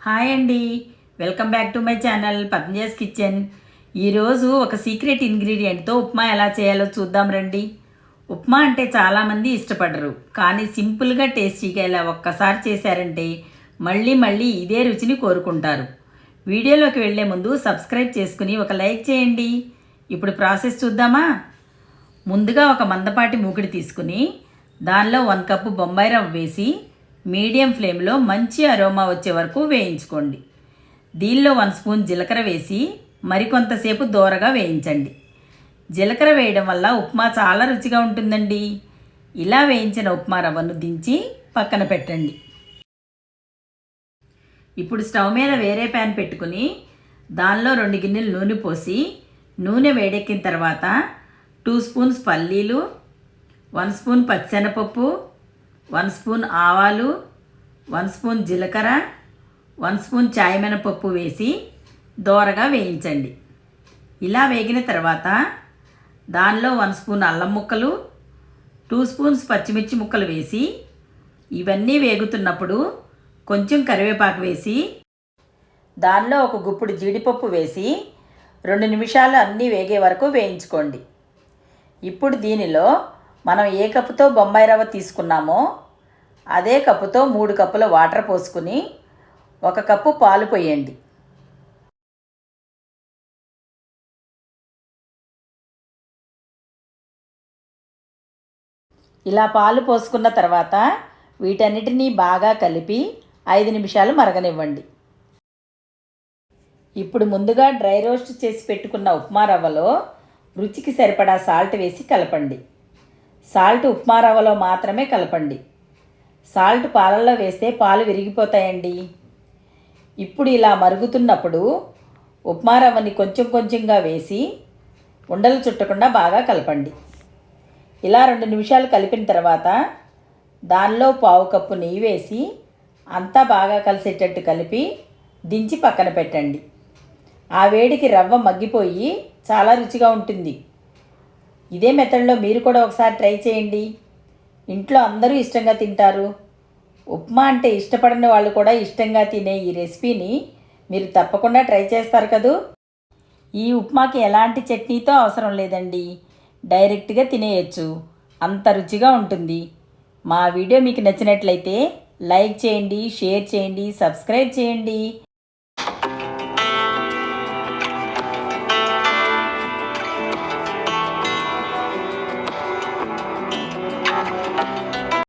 Hi అండి welcome back to my channel Padmaja's kitchen ఈరోజు ఒక సీక్రెట్ ఇంగ్రీడియంట్తో ఉప్మా ఎలా చేయాలో చూద్దాం రండి. ఉప్మా అంటే చాలామంది ఇష్టపడరు కానీ సింపుల్గా టేస్టీగా ఇలా ఒక్కసారి చేశారంటే మళ్ళీ మళ్ళీ ఇదే రుచిని కోరుకుంటారు. వీడియోలోకి వెళ్ళే ముందు సబ్స్క్రైబ్ చేసుకుని ఒక లైక్ చేయండి. ఇప్పుడు ప్రాసెస్ చూద్దామా? ముందుగా ఒక మందపాటి మూకుడి తీసుకుని దానిలో వన్ కప్పు బొంబాయి రవ్వ వేసి మీడియం ఫ్లేమ్లో మంచి అరోమా వచ్చే వరకు వేయించుకోండి. దీనిలో వన్ స్పూన్ జీలకర్ర వేసి మరికొంతసేపు దోరగా వేయించండి. జీలకర్ర వేయడం వల్ల ఉప్మా చాలా రుచిగా ఉంటుందండి. ఇలా వేయించిన ఉప్మా రవ్వను దించి పక్కన పెట్టండి. ఇప్పుడు స్టవ్ మీద వేరే ప్యాన్ పెట్టుకుని దానిలో రెండు గిన్నెలు నూనె పోసి నూనె వేడెక్కిన తర్వాత టూ స్పూన్స్ పల్లీలు వన్ స్పూన్ పచ్చెనపప్పు వన్ స్పూన్ ఆవాలు వన్ స్పూన్ జీలకర్ర వన్ స్పూన్ చాయ్ మినపప్పు వేసి దోరగా వేయించండి. ఇలా వేగిన తర్వాత దానిలో వన్ స్పూన్ అల్లం ముక్కలు టూ స్పూన్స్ పచ్చిమిర్చి ముక్కలు వేసి ఇవన్నీ వేగుతున్నప్పుడు కొంచెం కరివేపాకు వేసి దానిలో ఒక గుప్పుడు జీడిపప్పు వేసి రెండు నిమిషాలు అన్నీ వేగే వరకు వేయించుకోండి. ఇప్పుడు దీనిలో మనం ఏ కప్పుతో బొంబాయి రవ్వ తీసుకున్నామో అదే కప్పుతో మూడు కప్పుల వాటర్ పోసుకుని ఒక కప్పు పాలు పోయండి. ఇలా పాలు పోసుకున్న తర్వాత వీటన్నిటినీ బాగా కలిపి ఐదు నిమిషాలు మరగనివ్వండి. ఇప్పుడు ముందుగా డ్రై రోస్ట్ చేసి పెట్టుకున్న ఉప్మా రవ్వలో రుచికి సరిపడా సాల్ట్ వేసి కలపండి. సాల్ట్ ఉప్మా రవ్వలో మాత్రమే కలపండి. సాల్ట్ పాలల్లో వేస్తే పాలు విరిగిపోతాయండి. ఇప్పుడు ఇలా మరుగుతున్నప్పుడు ఉప్మా రవ్వని కొంచెం కొంచెంగా వేసి ఉండలు చుట్టకుండా బాగా కలపండి. ఇలా రెండు నిమిషాలు కలిపిన తర్వాత దానిలో పావు కప్పు నెయ్యి వేసి అంతా బాగా కలిసేటట్టు కలిపి దించి పక్కన పెట్టండి. ఆ వేడికి రవ్వ మగ్గిపోయి చాలా రుచిగా ఉంటుంది. ఇదే మెథడ్లో మీరు కూడా ఒకసారి ట్రై చేయండి. ఇంట్లో అందరూ ఇష్టంగా తింటారు. ఉప్మా అంటే ఇష్టపడని వాళ్ళు కూడా ఇష్టంగా తినే ఈ రెసిపీని మీరు తప్పకుండా ట్రై చేస్తారు కదూ? ఈ ఉప్మాకి ఎలాంటి చట్నీతో అవసరం లేదండి. డైరెక్ట్గా తినేయచ్చు. అంత రుచిగా ఉంటుంది. మా వీడియో మీకు నచ్చినట్లయితే లైక్ చేయండి షేర్ చేయండి సబ్స్క్రైబ్ చేయండి.